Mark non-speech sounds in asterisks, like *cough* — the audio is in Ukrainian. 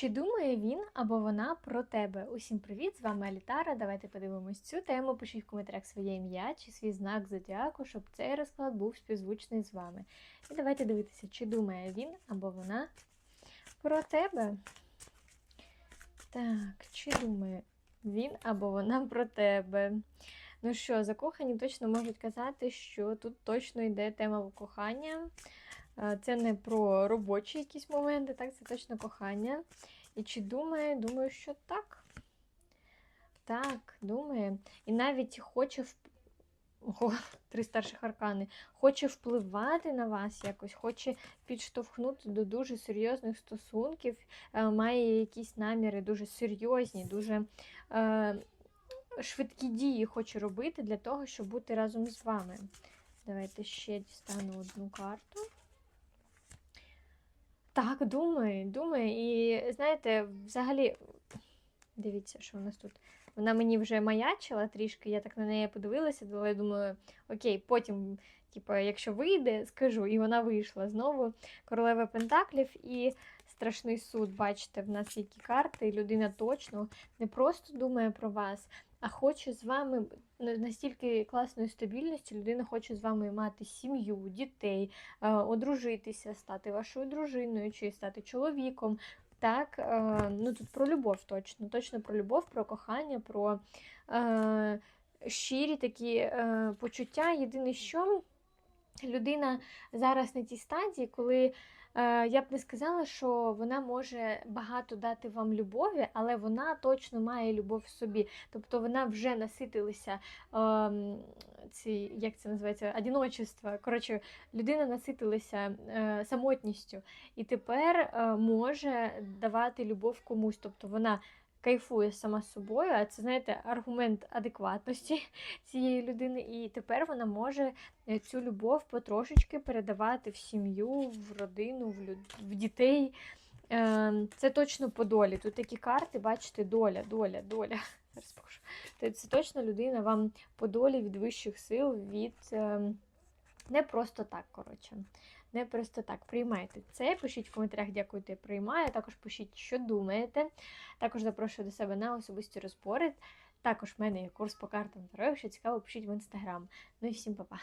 Чи думає він або вона про тебе? Усім привіт! З вами Алітара. Давайте подивимось цю тему. Пишіть в коментарях своє ім'я чи свій знак зодіаку, щоб цей розклад був співзвучний з вами. І давайте дивитися, чи думає він або вона про тебе. Так, чи думає він або вона про тебе? Ну що, закохані точно можуть казати, що тут точно йде тема кохання. Це не про робочі якісь моменти, так, це точно кохання. І чи думає, думаю, що так. Так, думає. І навіть хоче вп... Ого, *laughs* три старших аркани. Хоче впливати на вас якось, хоче підштовхнути до дуже серйозних стосунків, е, має якісь наміри дуже серйозні, дуже е, швидкі дії хоче робити для того, щоб бути разом з вами. Давайте ще дістану одну карту. Так, думає, думає. І знаєте, взагалі, дивіться, що у нас тут. Вона мені вже маячила трішки, я так на неї подивилася, але я думаю, окей, потім, типу, якщо вийде, скажу. І вона вийшла знову. Королева Пентаклів і страшний суд. Бачите, в нас які карти, і людина точно не просто думає про вас, а хоче з вами настільки класної стабільності, людина хоче з вами мати сім'ю, дітей, е, одружитися, стати вашою дружиною чи стати чоловіком. Так, е, ну тут про любов точно, точно про любов, про кохання, про е, щирі такі почуття. Єдине, що людина зараз на тій стадії, коли е, я б не сказала, що вона може багато дати вам любові, але вона точно має любов в собі. Тобто вона вже наситилася е, ці, як це називається, одиночество. Коротше, людина наситилася е, самотністю і тепер е, може давати любов комусь. Тобто вона кайфує сама собою, а це, знаєте, аргумент адекватності *laughs* цієї людини. І тепер вона може е, цю любов потрошечки передавати в сім'ю, в родину, в, люд... в дітей. Е, Це точно по долі. Тут такі карти, бачите, доля, доля, доля. *laughs* Це точно людина вам по долі від вищих сил, від е, не просто так, коротше. Не просто так. Приймайте це. Пишіть в коментарях, дякую ти приймаю. Також пишіть, що думаєте. Також запрошую до себе на особисті розбори. Також в мене є курс по картам Таро. Якщо цікаво, пишіть в інстаграм. Ну і всім па-па.